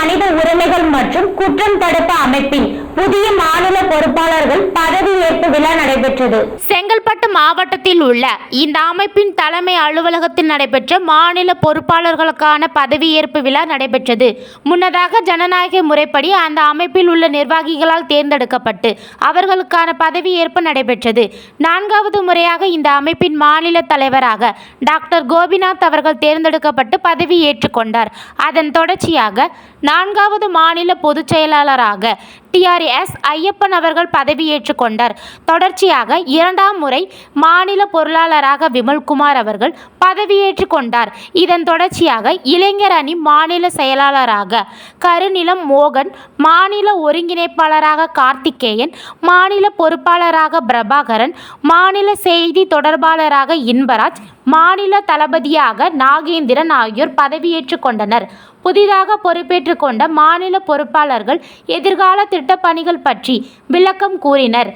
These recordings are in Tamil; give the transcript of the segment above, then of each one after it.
மனித உரிமைகள் மற்றும் குற்றம் தடுப்பு அமைப்பின் புதிய மாநில பொறுப்பாளர்கள் பதவி விழா நடைபெற்றது. செங்கல்பட்டு மாவட்டத்தில் உள்ள இந்த அமைப்பின் தலைமை அலுவலகத்தில் நடைபெற்ற மாநில பொறுப்பாளர்களுக்கான பதவியேற்பு விழா நடைபெற்றது. முன்னதாக ஜனநாயக முறைப்படி அந்த அமைப்பில் உள்ள நிர்வாகிகளால் தேர்ந்தெடுக்கப்பட்டு அவர்களுக்கான பதவியேற்பு நடைபெற்றது. நான்காவது முறையாக இந்த அமைப்பின் மாநில தலைவராக டாக்டர் கோபிநாத் அவர்கள் தேர்ந்தெடுக்கப்பட்டு பதவி ஏற்றுக்கொண்டார். அதன் தொடர்ச்சியாக நான்காவது மாநில பொதுச் செயலாளராக டிஆர்எஸ் ஐயப்பன் அவர்கள் பதவியேற்றுக் கொண்டார். தொடர்ச்சியாக இரண்டாம் முறை மாநில பொருளாளராக விமல்குமார் அவர்கள் பதவியேற்றுக் கொண்டார். இதன் தொடர்ச்சியாக இளைஞர் அணி மாநில செயலாளராக கருநிலம் மோகன் மாநில ஒருங்கிணைப்பாளராக கார்த்திகேயன் மாநில பொறுப்பாளராக பிரபாகரன் மாநில செய்தி தொடர்பாளராக இன்பராஜ் மாநில தளபதியாக நாகேந்திரன் ஆகியோர் பதவியேற்றுக் கொண்டனர். புதிதாக பொறுப்பேற்றுக் கொண்ட மாநில பொறுப்பாளர்கள் எதிர்கால திட்டப்பணிகள் பற்றி விளக்கம் கூறினர்.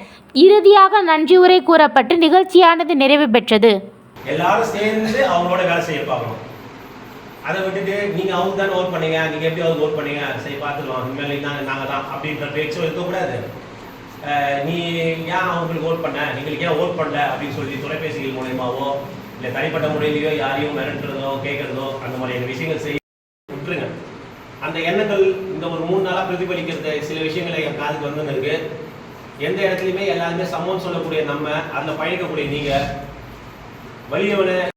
இறுதியாக நன்றியுரை கூறப்பட்டு நிகழ்ச்சியானது நிறைவு பெற்றது. எல்லாரும் சேர்ந்து அவங்களோட வேலை செய்ய பார்க்கணும். அதை விட்டுட்டு நீங்க அவங்க தானே ஓட் பண்ணீங்க நீங்க எப்படி அவங்க ஓட் பண்ணீங்க சரி பார்த்துக்கலாம். இனிமேல் நாங்க நாங்கள் தான் அப்படின்ற பேச்சும் இருக்கக்கூடாது நீ ஏன் அவங்களுக்கு ஓட் பண்ண? நீங்களுக்கு ஏன் ஓட் பண்ணல? அப்படின்னு சொல்லி தொலைபேசிகள் மூலயமாவோ இல்லை தனிப்பட்ட முறையிலையோ யாரையும் மிரட்டுறதோ கேட்கறதோ அந்த மாதிரியான விஷயங்கள் செய்ய அந்த எண்ணங்கள் இந்த ஒரு மூணு நாளாக பிரதிபலிக்கிறது சில விஷயங்களை என் காதுக்கு வந்து இருக்கு எந்த இடத்துலையுமே எல்லாருமே சமம் சொல்லக்கூடிய நம்ம அதில் பயணிக்கக்கூடிய நீங்க வலியவனை